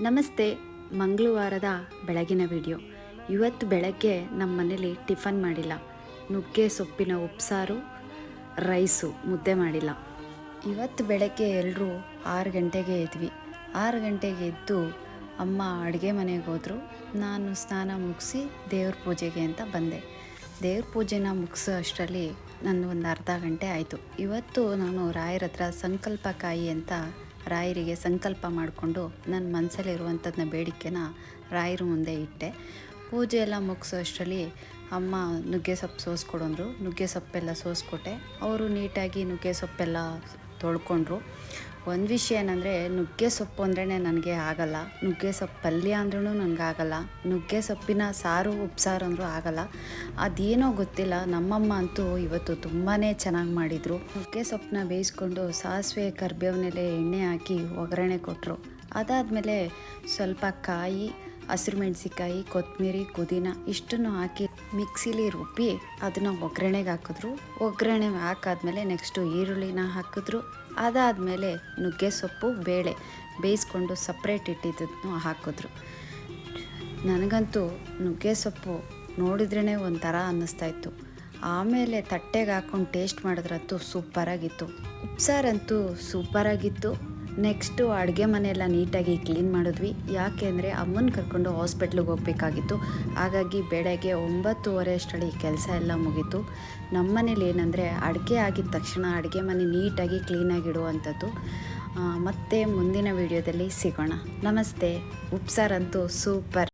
ನಮಸ್ತೆ, ಮಂಗಳವಾರದ ಬೆಳಗಿನ ವಿಡಿಯೋ. ಇವತ್ತು ಬೆಳಗ್ಗೆ ನಮ್ಮ ಮನೇಲಿ ಟಿಫನ್ ಮಾಡಿಲ್ಲ. ನುಗ್ಗೆ ಸೊಪ್ಪಿನ ಉಪ್ಸಾರು, ರೈಸು, ಮುದ್ದೆ ಮಾಡಿಲ್ಲ. ಇವತ್ತು ಬೆಳಗ್ಗೆ ಎಲ್ಲರೂ ಆರು ಗಂಟೆಗೆ ಎದ್ವಿ. ಆರು ಗಂಟೆಗೆ ಎದ್ದು ಅಮ್ಮ ಅಡುಗೆ ಮನೆಗೆ ಹೋದರು. ನಾನು ಸ್ನಾನ ಮುಗಿಸಿ ದೇವ್ರ ಪೂಜೆಗೆ ಅಂತ ಬಂದೆ. ದೇವ್ರ ಪೂಜೆನ ಮುಗಿಸೋ ಅಷ್ಟರಲ್ಲಿ ನನ್ನ ಒಂದು ಅರ್ಧ ಗಂಟೆ ಆಯಿತು. ಇವತ್ತು ನಾನು ರಾಯರ ಹತ್ರ ಸಂಕಲ್ಪಕಾಯಿ ಅಂತ ರಾಯರಿಗೆ ಸಂಕಲ್ಪ ಮಾಡಿಕೊಂಡು ನನ್ನ ಮನಸ್ಸಲ್ಲಿರುವಂಥದ್ದನ್ನ ಬೇಡಿಕೆನ ರಾಯರ ಮುಂದೆ ಇಟ್ಟೆ. ಪೂಜೆ ಎಲ್ಲ ಮುಗಿಸೋ ಅಷ್ಟರಲ್ಲಿ ಅಮ್ಮ ನುಗ್ಗೆ ಸೊಪ್ಪು ಸೋಸ್ಕೊಡಂದ್ರು. ನುಗ್ಗೆ ಸೊಪ್ಪೆಲ್ಲ ಸೋಸ್ಕೊಟ್ಟೆ. ಅವರು ನೀಟಾಗಿ ನುಗ್ಗೆ ಸೊಪ್ಪೆಲ್ಲ ತೊಳ್ಕೊಂಡ್ರು. ಒಂದು ವಿಷಯ ಏನಂದರೆ, ನುಗ್ಗೆ ಸೊಪ್ಪು ಅಂದ್ರೇ ನನಗೆ ಆಗಲ್ಲ. ನುಗ್ಗೆ ಸೊಪ್ಪು ಪಲ್ಯ ಅಂದ್ರೂ ನನಗಾಗಲ್ಲ ನುಗ್ಗೆ ಸೊಪ್ಪಿನ ಸಾರು, ಉಪ್ಸಾರು ಅಂದರೂ ಆಗಲ್ಲ. ಅದೇನೋ ಗೊತ್ತಿಲ್ಲ. ನಮ್ಮಮ್ಮ ಅಂತೂ ಇವತ್ತು ತುಂಬಾ ಚೆನ್ನಾಗಿ ಮಾಡಿದರು. ನುಗ್ಗೆ ಸೊಪ್ಪನ್ನ ಬೇಯಿಸ್ಕೊಂಡು ಸಾಸಿವೆ, ಕರ್ಬೇವನೆಲೆ ಎಣ್ಣೆ ಹಾಕಿ ಒಗ್ಗರಣೆ ಕೊಟ್ಟರು ಅದಾದಮೇಲೆ ಸ್ವಲ್ಪ ಕಾಯಿ ಹಸಿರು ಮೆಣಸಿಕಾಯಿ ಕೊತ್ತಂಬರಿ, ಪುದೀನ ಇಷ್ಟನ್ನು ಹಾಕಿ ಮಿಕ್ಸಿಲಿ ರುಬ್ಬಿ ಅದನ್ನು ಒಗ್ಗರಣೆಗೆ ಹಾಕಿದ್ರು. ಒಗ್ಗರಣೆ ಹಾಕಾದ್ಮೇಲೆ ನೆಕ್ಸ್ಟು ಈರುಳ್ಳಿನ ಹಾಕಿದ್ರು. ಅದಾದಮೇಲೆ ನುಗ್ಗೆ ಸೊಪ್ಪು, ಬೇಳೆ ಬೇಯಿಸ್ಕೊಂಡು ಸಪ್ರೇಟ್ ಇಟ್ಟಿದ್ದನ್ನು ಹಾಕಿದ್ರು. ನನಗಂತೂ ನುಗ್ಗೆ ಸೊಪ್ಪು ನೋಡಿದ್ರೇ ಒಂಥರ ಅನ್ನಿಸ್ತಾ ಇತ್ತು. ಆಮೇಲೆ ತಟ್ಟೆಗೆ ಹಾಕ್ಕೊಂಡು ಟೇಸ್ಟ್ ಮಾಡಿದ್ರಂತೂ ಸೂಪರಾಗಿತ್ತು ಉಪ್ಸಾರಂತೂ ಸೂಪರಾಗಿತ್ತು ನೆಕ್ಸ್ಟು ಅಡುಗೆ ಮನೆಯೆಲ್ಲ ನೀಟಾಗಿ ಕ್ಲೀನ್ ಮಾಡಿದ್ವಿ. ಯಾಕೆ ಅಂದರೆ ಅಮ್ಮನ ಕರ್ಕೊಂಡು ಹಾಸ್ಪಿಟ್ಲಿಗೆ ಹೋಗಬೇಕಾಗಿತ್ತು. ಹಾಗಾಗಿ ಬೆಳಗ್ಗೆ ಒಂಬತ್ತುವರೆ ಅಷ್ಟರಲ್ಲಿ ಕೆಲಸ ಎಲ್ಲ ಮುಗೀತು. ನಮ್ಮ ಮನೇಲಿ ಏನಂದರೆ ಅಡುಗೆ ಆಗಿದ ತಕ್ಷಣ ಅಡುಗೆ ಮನೆ ನೀಟಾಗಿ ಕ್ಲೀನಾಗಿಡುವಂಥದ್ದು ಮತ್ತೆ ಮುಂದಿನ ವಿಡಿಯೋದಲ್ಲಿ ಸಿಗೋಣ. ನಮಸ್ತೆ. ಉಪ್ಸಾರಂತೂ ಸೂಪರ್.